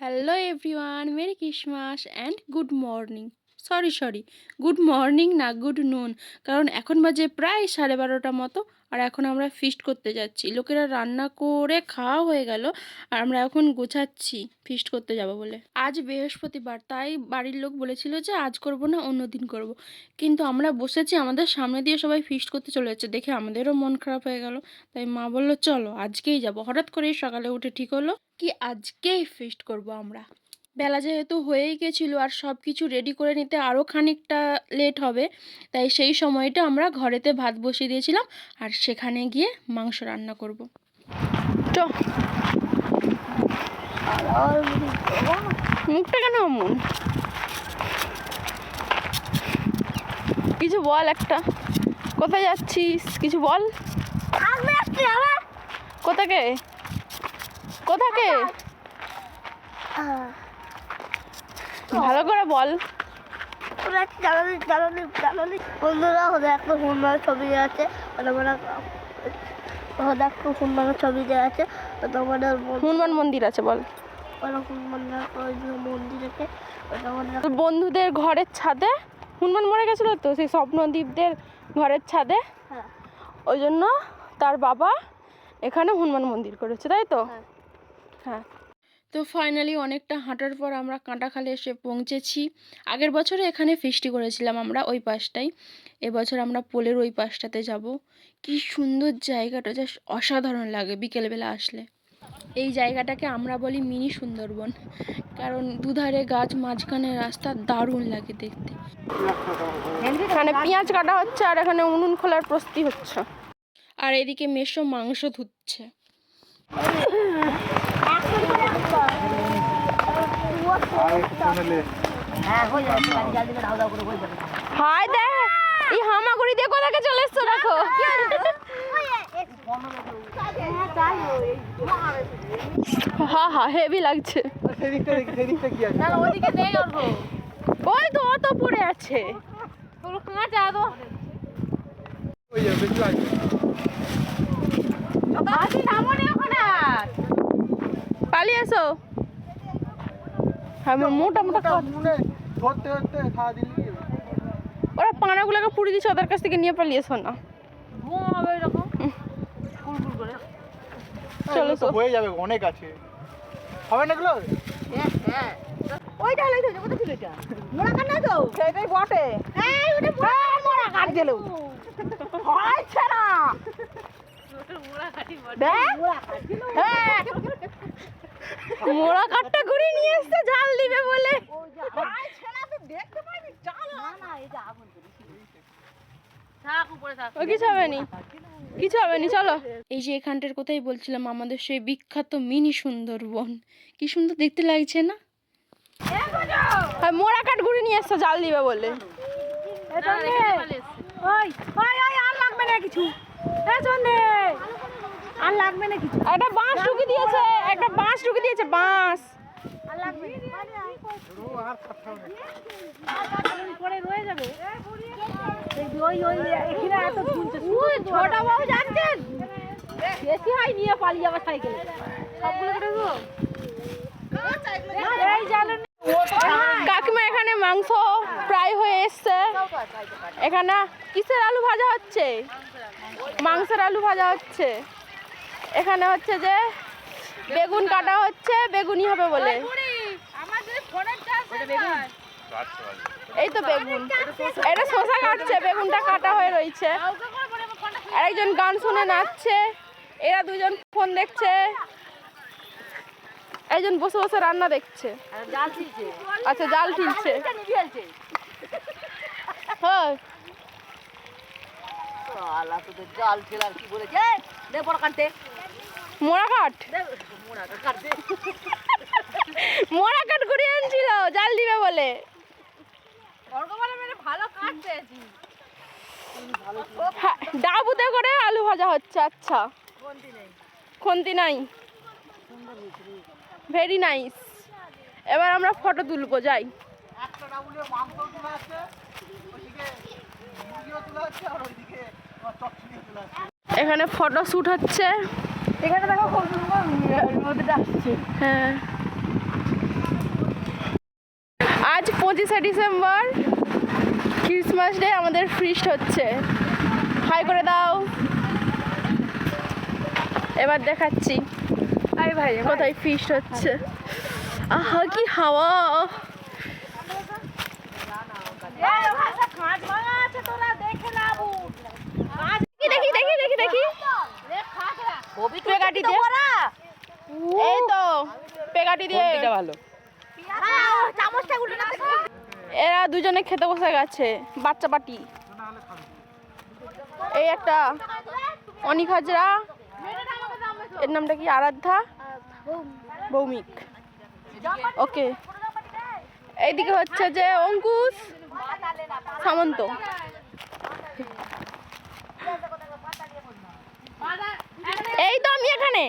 Hello everyone merry Christmas and good morning sorry sorry good morning না good noon কারণ এখন বাজে প্রায় সাড়ে বারোটা মতো, আর এখন আমরা ফিস্ট করতে যাচ্ছি। লোকেরা রান্না করে খাওয়া হয়ে গেল, আর আমরা এখন গোছাচ্ছি ফিস্ট করতে যাব বলে। আজ বৃহস্পতিবার, তাই বাড়ির লোক বলেছিল যে আজ করব না, অন্য দিন করব। কিন্তু আমরা বসেছি, আমাদের সামনে দিয়ে সবাই ফিস্ট করতে চলে যাচ্ছে। দেখে আমাদেরও মন খারাপ হয়ে গেল। তাই মা বলল, চলো, আজকেই যাব। হঠাৎ করেই সকালে উঠে ঠিক হলো। কি আজকেই ফিস্ট করব আমরা? বেলা যেহেতু হয়েই গেছিল আর সব কিছু রেডি করে নিতে আরও খানিকটা লেট হবে তাই সেই সময়টা আমরা ঘরেতে ভাত বসিয়ে দিয়েছিলাম আর সেখানে গিয়ে মাংস রান্না করব। চ। মুখটা কেন অমন? কিছু বল একটা। কোথায় যাচ্ছিস? কিছু বল। কোথাকে? কোথাকে ভালো করে বল। জ্বালানি জ্বালানি জ্বালানি? বন্ধুরা ওদের একটা সুন্দর ছবি আছে। ওটা মানে ওদের একটা সুন্দর ছবি দেওয়া আছে। ওটা মানে হনুমান মন্দির আছে বল। মানে ওই যে মন্দির আছে। ওটা বন্ধুদের ঘরের ছাদে? হনুমান মরে গেছিল তো? সেই স্বপ্নদীপদের ঘরের ছাদে? হ্যাঁ। ওই জন্য তার বাবা এখানে হনুমান মন্দির করেছে তাই তো? হ্যাঁ। তো ফাইনালি অনেকটা হাঁটার পর আমরা কাঁটাখালে এসে পৌঁছেছি। আগের বছরে এখানে ফিস্টি করেছিলাম আমরা ওই পাশটাই এবছর আমরা পোলের ওই পাশটাতে যাব। কি সুন্দর জায়গাটা জাস্ট অসাধারণ লাগে বিকেলবেলা আসলে। এই জায়গাটাকে আমরা বলি মিনি সুন্দরবন। কারণ দুধারে গাছ মাঝখানে রাস্তা দারুণ লাগে দেখতে। এখানে পেঁয়াজ কাটা হচ্ছে আর এখানে উনুন খোলার প্রস্তুতি হচ্ছে। আর এদিকে মেশো মাংস ধুচ্ছে। হাই দেখ এই হামাগুড়ি দিয়ে কোথাকে চলে এসছো দেখো? হা হা হেভি লাগছে। ওই তো অত পড়ে আছে। ওই যে বেশি আছে পালিয়ে এসো হ্যাঁ মোটা মোটা মনে ধরতে ধরতে খাওয়া দিলি। ওরা পানাগুলোকে পুড়ে দিচ্ছে ওদের কাছ থেকে নিয়ে পালিয়ে এসো না চলো তো হয়ে যাবে অনেক আছে। হবে না এগুলো? ওইটা হলে তো কোথায় ছিল এটা? মোড়া কাট নাই তো? সেটাই বটে। এই ওটা মোড়া কাট দিলো হয় ছাড়া। দেখ। মোড়া কাট দিলো মোড়া কাঠটা ঘুরে নিয়ে এসছে জাল দিবে বলে। হয় দেখতে পাইনি চাল না না এটা আগুন ও কিছু হবে নি। কিছু হবে নি চলো। এই যে এখানটার কথাই বলছিলাম আমাদের সেই বিখ্যাত মিনি সুন্দরবন। কি সুন্দর দেখতে লাগছে না? আর মোড়া কাঠ ঘুরে নিয়ে এসছে জাল দিবে বলে। ওই ওই ওই আর লাগবে না কিছু। এ চন্দে। আর লাগবে না কিছু। একটা বাঁশ ঢুকে দিয়েছে একটা বাঁশ ঢুকে দিয়েছে বাঁশ। আর লাগবে না। আর খাচ্ছাও না পরে রয়ে যাবে। ওই ওই এখানে এত শুনছে ছোট বাবু যাচ্ছেন বেশি হয় নিয়ে পালিয়ে যাবে সাইকেলে। সবগুলো দেবো? এই জানো কাকিমা এখানে মাংস প্রায় হয়ে এসছে। এখানে কিসের আলু ভাজা হচ্ছে? মাংসের আলু ভাজা হচ্ছে। এখানে হচ্ছে যে বেগুন কাটা হচ্ছে বেগুনি হবে বলে। এই তো বেগুন। এটা শশা কাটছে, বেগুনটা কাটা হয়ে রয়েছে। আর একজন গান শুনে নাচছে, এরা দুজন ফোন দেখছে, একজন বসে বসে রান্না দেখছে। আচ্ছা জাল ঠিলছে। হ্যাঁ। জাল ঠেলার কি বলেছে? এই, দে বড় কাটতে মোড়া কাঠ দে মোড়া কাটতে মোড়া কাঠ ঘুরিয়ে আনছিল জাল দিবে বলে হ্যাঁ, ডাবুতে করে আলু ভাজা হচ্ছে আচ্ছা। খুন্তি নাই। Very nice. এবার আমরা ফটো তুলবো যাই। এখানে ফটো শ্যুট হচ্ছে। এখানে দেখো কোন হ্যাঁ। আজ পঁচিশে ডিসেম্বর ক্রিসমাস ডে আমাদের ফিস্ট হচ্ছে। হাই করে দাও। এবার দেখাচ্ছি ভাই কোথায় ফিস্ট হচ্ছে। আহা কি হাওয়া। দুজনে খেতে বসে গেছে, বাচ্চা পাটি। এই একটা অনিক হাজরা, এর নামটা কি আরাধ্যা? ভৌমিক। ওকে। এইদিকে হচ্ছে যে অঙ্কুশ, সামন্ত। এই তো আমি এখানে।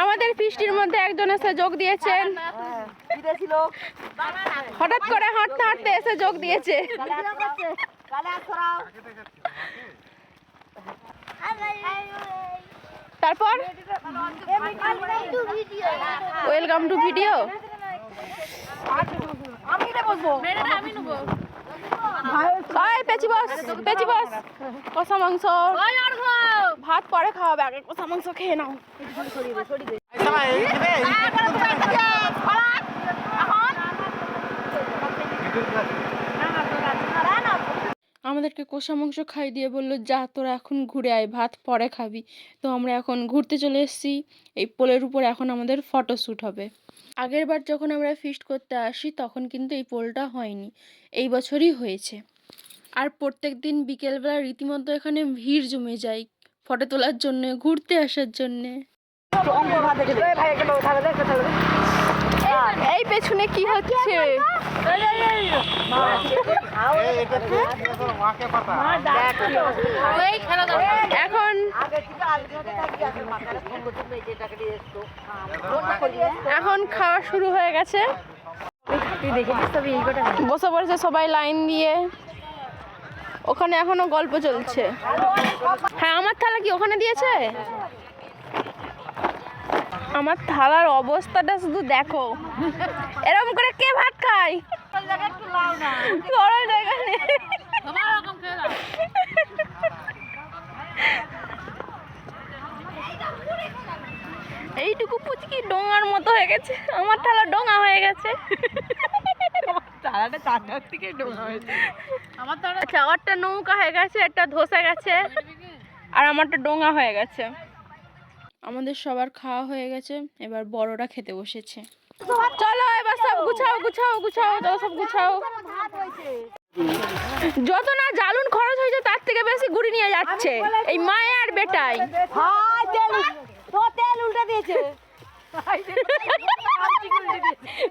আমাদের ফিস্টির মধ্যে একজন এসে যোগ দিয়েছেন। হঠাৎ করে হাঁটতে হাঁটতে এসে যোগ দিয়েছে। তারপর? ওয়েলকাম টু ভিডিও ভাই পেঁচি বস পেঁচি বস। কষা মাংস। ভাত পরে খাওয়াবে, আগে কষা মাংস খেয়ে নাও। আমাদেরকে কষা মাংস খাই দিয়ে বলল, যা, তোরা এখন ঘুরে আয়, ভাত পরে খাবি। তো আমরা এখন ঘুরতে চলে এসেছি। এই পোলের উপর এখন আমাদের ফটো শ্যুট হবে। আগের বার যখন আমরা ফিস্ট করতে আসি, তখন কিন্তু এই পোলটা হয়নি। এই বছরই হয়েছে। আর প্রত্যেক দিন বিকেলবেলা রীতিমতো এখানে ভিড় জমে যায়। ফটো তোলার জন্য ঘুরতে আসার জন্যে। এই পেছনে কি হচ্ছে? এখন এখন খাওয়া শুরু হয়ে গেছে। বসে পড়েছে সবাই লাইন দিয়ে ওখানে এখনও গল্প চলছে। হ্যাঁ আমার থালা কি ওখানে দিয়েছে? আমার থালার অবস্থাটা শুধু দেখো। এরকম করে কে ভাত খায়। এইটুকু পুচকি ডোঙার মতো হয়ে গেছে। আমার থালা ডোঙা হয়ে গেছে। আচ্ছা ওরটা নৌকা হয়ে গেছে একটা ধসে গেছে আর আমারটা ডোঙা হয়ে গেছে। আমাদের সবার খাওয়া হয়ে গেছে এবার বড়রা খেতে বসেছে। চলো এবার সব গুছাও গুছাও গুছাও চলো সব গুছাও। যত না জ্বালুন খরচ হয়েছে তার থেকে বেশি গুড়ি নিয়ে যাচ্ছে। এই মায়ে আর বেটাই হাই তেল তো তেল উল্টে দিয়েছে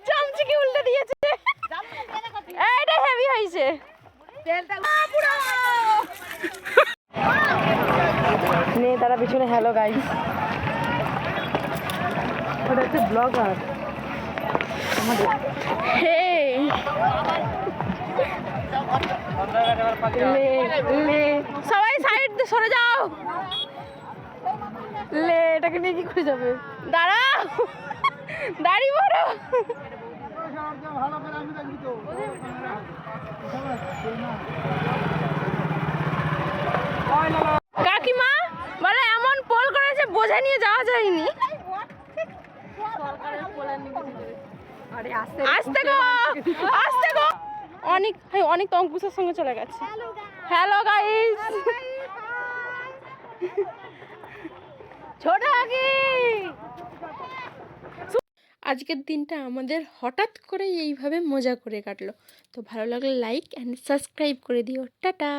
চামচিকে উল্টে দিয়েছে এটা হেভি হয়েছে তেলটা পুরো নে তারা পিছনে হ্যালো গাইস ওটা হচ্ছে ব্লগার। হে লে লে। সবাই সাইড সরে যাও। লে এটাকে নিয়ে কি করে যাবে? দাঁড়াও। দাঁড়ি বড় ভালো করে আমি দেখি তো কাকিমা বলে এমন পোল করেছে বোঝা নিয়ে যাওয়া যায়নি আরে আস্তে আসতে গো আসতে গো। অনেক হাই অনেক তো অঙ্কুশের সঙ্গে চলে গেছে। হ্যালো গাইস ছোট আগে। আজকের দিনটা আমাদের হঠাৎ করে এইভাবে মজা করে কাটলো। তো ভালো লাগলে লাইক অ্যান্ড সাবস্ক্রাইব করে দিও। টাটা।